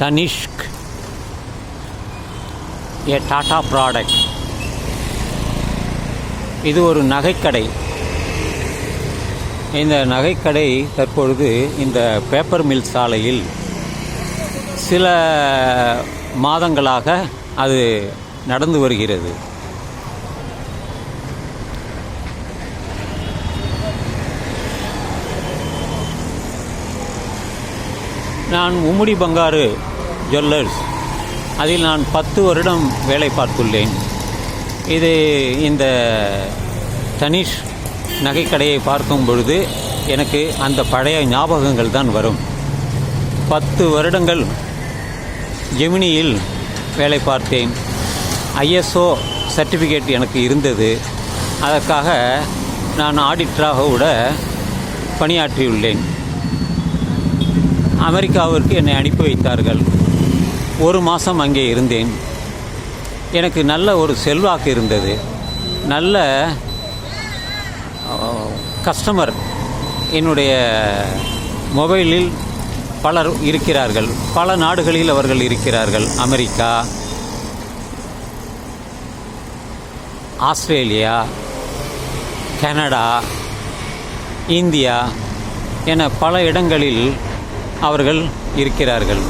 Tanishq, a Tata product. இது ஒரு நகைக்கடை. இந்த நகைக்கடை தற்பொழுது இந்த பேப்பர் மில் சாலையில் சில மாதங்களாக அது நடந்து வருகிறது. நான் உம்முடி பங்காரு ஜுவல்லர்ஸ் அதில் நான் பத்து வருடம் வேலை பார்த்துள்ளேன். இது இந்த தனிஷ் நகைக்கடையை பார்க்கும் பொழுது எனக்கு அந்த பழைய ஞாபகங்கள் தான் வரும். பத்து வருடங்கள் ஜெமினியில் வேலை பார்த்தேன். ஐஎஸ்ஓ சர்டிஃபிகேட் எனக்கு இருந்தது. அதற்காக நான் ஆடிட்டராக கூட பணியாற்றியுள்ளேன். அமெரிக்காவிற்கு என்னை அனுப்பி வைத்தார்கள். ஒரு மாதம் அங்கே இருந்தேன். எனக்கு நல்ல ஒரு செல்வாக்கு இருந்தது. நல்ல கஸ்டமர் என்னுடைய மொபைலில் பலர் இருக்கிறார்கள். பல நாடுகளில் அவர்கள் இருக்கிறார்கள். அமெரிக்கா ஆஸ்திரேலியா கனடா இந்தியா என பல இடங்களில் அவர்கள் இருக்கிறார்கள்.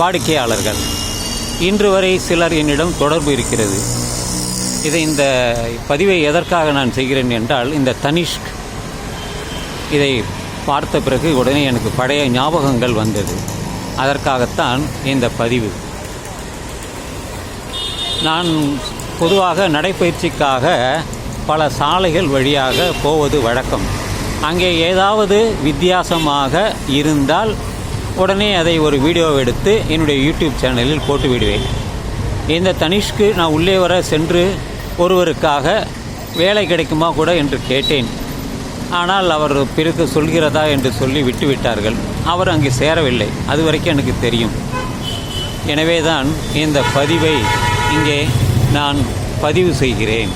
வாடிக்கையாளர்கள். இன்று வரை சிலர் என்னிடம் தொடர்பு இருக்கிறது. இதை இந்த பதிவை எதற்காக நான் செய்கிறேன் என்றால் இந்த தனிஷ்க் இதை பார்த்த பிறகு உடனே எனக்கு பழைய ஞாபகங்கள் வந்தது. அதற்காகத்தான் இந்த பதிவு. நான் பொதுவாக நடைப்பயிற்சிக்காக பல சாலைகள் வழியாக போவது வழக்கம். அங்கே ஏதாவது வித்தியாசமாக இருந்தால் உடனே அதை ஒரு வீடியோ எடுத்து என்னுடைய யூடியூப் சேனலில் போட்டு விடுவேன் இந்த தனிஷ்க்கு நான் உள்ளே வர சென்று ஒருவருக்காக வேலை கிடைக்குமா கூட என்று கேட்டேன். ஆனால் அவர் பிறகு சொல்கிறதா என்று சொல்லி விட்டுவிட்டார்கள். அவர் அங்கே சேரவில்லை. அது வரைக்கும் எனக்கு தெரியும். எனவே தான் இந்த பதிவை இங்கே நான் பதிவு செய்கிறேன்.